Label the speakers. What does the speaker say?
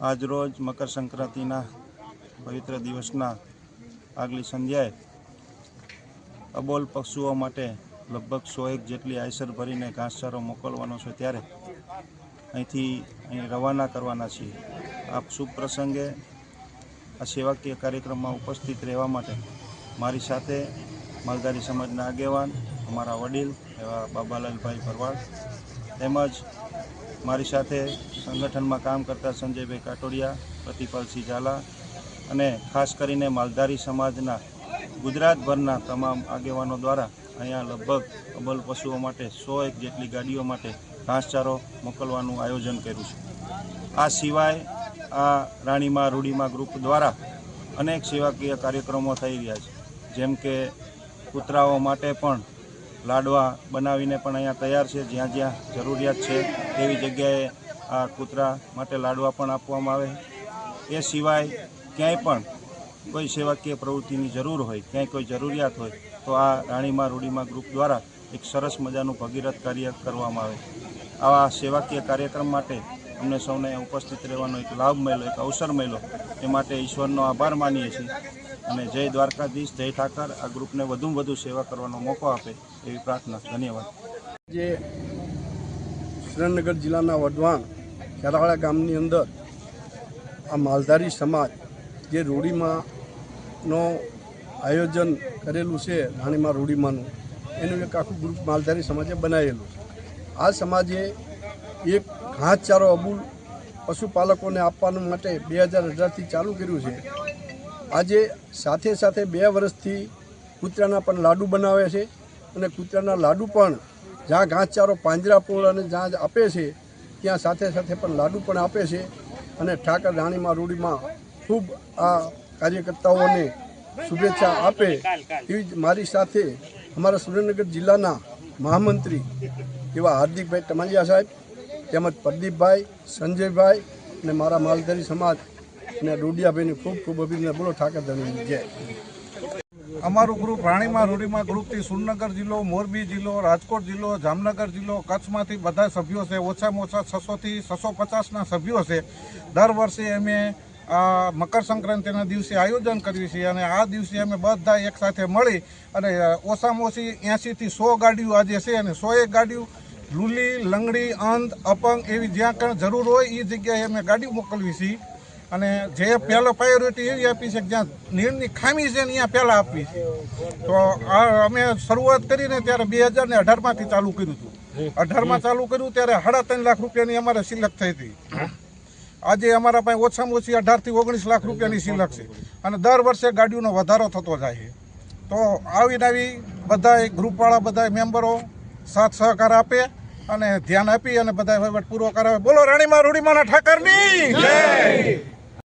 Speaker 1: આજરોજ મકર સંક્રાંતિના પવિત્ર દિવસના આગલી સંધ્યાએ અબોલ પશુઓ માટે લગભગ સો એક જેટલી આયસર ભરીને ઘાસચારો મોકલવાનો છે. ત્યારે અહીંથી અહીં રવાના કરવાના છીએ. આપ શુભ પ્રસંગે આ સેવાકીય કાર્યક્રમમાં ઉપસ્થિત રહેવા માટે મારી સાથે માલધારી સમાજના આગેવાન, અમારા વડીલ એવા બાબાલાલભાઈ ભરવાડ તેમજ મારી સાથે સંગઠનમાં કામ કરતા સંજયભાઈ કાટોડિયા, પ્રતિપાલસિંહ ઝાલા અને ખાસ કરીને માલધારી સમાજના ગુજરાતભરના તમામ આગેવાનો દ્વારા અહીંયા લગભગ અબલ પશુઓ માટે, સો એક જેટલી ગાડીઓ માટે ઘાસચારો મોકલવાનું આયોજન કર્યું છે. આ સિવાય આ રાણીમાં રૂડીમાં ગ્રુપ દ્વારા અનેક સેવાકીય કાર્યક્રમો થઈ રહ્યા છે. જેમ કે કૂતરાઓ માટે પણ લાડવા બનાવીને પણ અહીંયા તૈયાર છે, જ્યાં જ્યાં જરૂરિયાત છે તેવી જગ્યાએ આ કૂતરા માટે લાડવા પણ આપવામાં આવે. એ સિવાય ક્યાંય પણ કોઈ સેવાકીય પ્રવૃત્તિની જરૂર હોય, ક્યાંય કોઈ જરૂરિયાત હોય, તો આ રાણીમાં રૂડીમાં ગ્રુપ દ્વારા એક સરસ મજાનું ભગીરથ કાર્ય કરવામાં આવે. આવા સેવાકીય કાર્યક્રમ માટે અમને સૌને ઉપસ્થિત રહેવાનો એક લાભ મળ્યો, એક અવસર મળ્યો. એ માટે ઈશ્વરનો આભાર માનીએ છીએ અને જય દ્વારકાધીશ, જય ઠાકર. આ ગ્રુપને વધુમાં વધુ સેવા કરવાનો મોકો આપે એવી પ્રાર્થના. ધન્યવાદ.
Speaker 2: જે સુરેન્દ્રનગર જિલ્લાના વઢવાણ, ખેરાવાડા ગામની અંદર આ માલધારી સમાજ જે રૂડીમાંનો આયોજન કરેલું છે, રાણીમાં રૂડીમાંનું એનું એક આખું ગ્રુપ માલધારી સમાજે બનાવેલું આ સમાજે એક ઘાસચારો અબુલ પશુપાલકોને આપવાનું માટે બે હજાર અઢારથી ચાલુ કર્યું છે. આજે સાથે સાથે બે વર્ષથી કૂતરાના પણ લાડુ બનાવે છે અને કૂતરાના લાડુ પણ જ્યાં ઘાસચારો પાંજરાપોળ અને જ્યાં આપે છે, ત્યાં સાથે સાથે પણ લાડુ પણ આપે છે અને ઠાકર રાણીમાં રૂડીમાં ખૂબ આ કાર્યકર્તાઓને શુભેચ્છા આપે એવી જ મારી સાથે અમારા સુરેન્દ્રનગર જિલ્લાના મહામંત્રી એવા હાર્દિકભાઈ ટમાલિયા સાહેબ તેમજ પ્રદીપભાઈ, સંજયભાઈ અને મારા માલધારી સમાજ અને રૂડિયાભાઈને ખૂબ ખૂબ અભિનંદન. બોલો ઠાકર ધણી જય.
Speaker 3: અમારું ગ્રુપ રાણીમાં રૂડીમાં ગ્રુપથી સુરનગર જિલ્લો, મોરબી જિલ્લો, રાજકોટ જિલ્લો, જામનગર જિલ્લો, કચ્છમાંથી બધા સભ્યો છે. ઓછામાં ઓછા છસોથી છસો પચાસના સભ્યો છે. દર વર્ષે અમે, આ, મકર સંક્રાંતિના દિવસે આયોજન કરીએ છીએ અને આ દિવસે અમે બધા એકસાથે મળી અને ઓછામાં ઓછી એંશીથી સો ગાડીઓ આજે છે અને સો એક ગાડીઓ લુલી, લંગડી, અંધ, અપંગ એવી જ્યાં કાંઈ જરૂર હોય એ જગ્યાએ અમે ગાડી મોકલવી છીએ અને જે પહેલો પ્રાયોરિટી એવી આપી છે કે જ્યાં નીરની ખામી છે ને ત્યાં પહેલાં આપવી છે. તો આ અમે શરૂઆત કરીને ત્યારે બે હજાર ને અઢારમાંથી ચાલુ કર્યું હતું. અઢારમાં ચાલુ કર્યું ત્યારે સાડા ત્રણ લાખ રૂપિયાની અમારે સિલક થઈ હતી. આજે અમારા પાસે ઓછામાં ઓછી અઢારથી ઓગણીસ લાખ રૂપિયાની સિલક છે. અને દર વર્ષે ગાડીઓનો વધારો થતો જાય છે. તો આવીને આવી બધા ગ્રુપવાળા બધા મેમ્બરો સાથ સહકાર આપે અને ધ્યાન આપી અને બધા વહીવટ પૂરો કરાવે. બોલો રાણીમાં રૂડીમાના ઠાકરની. જય!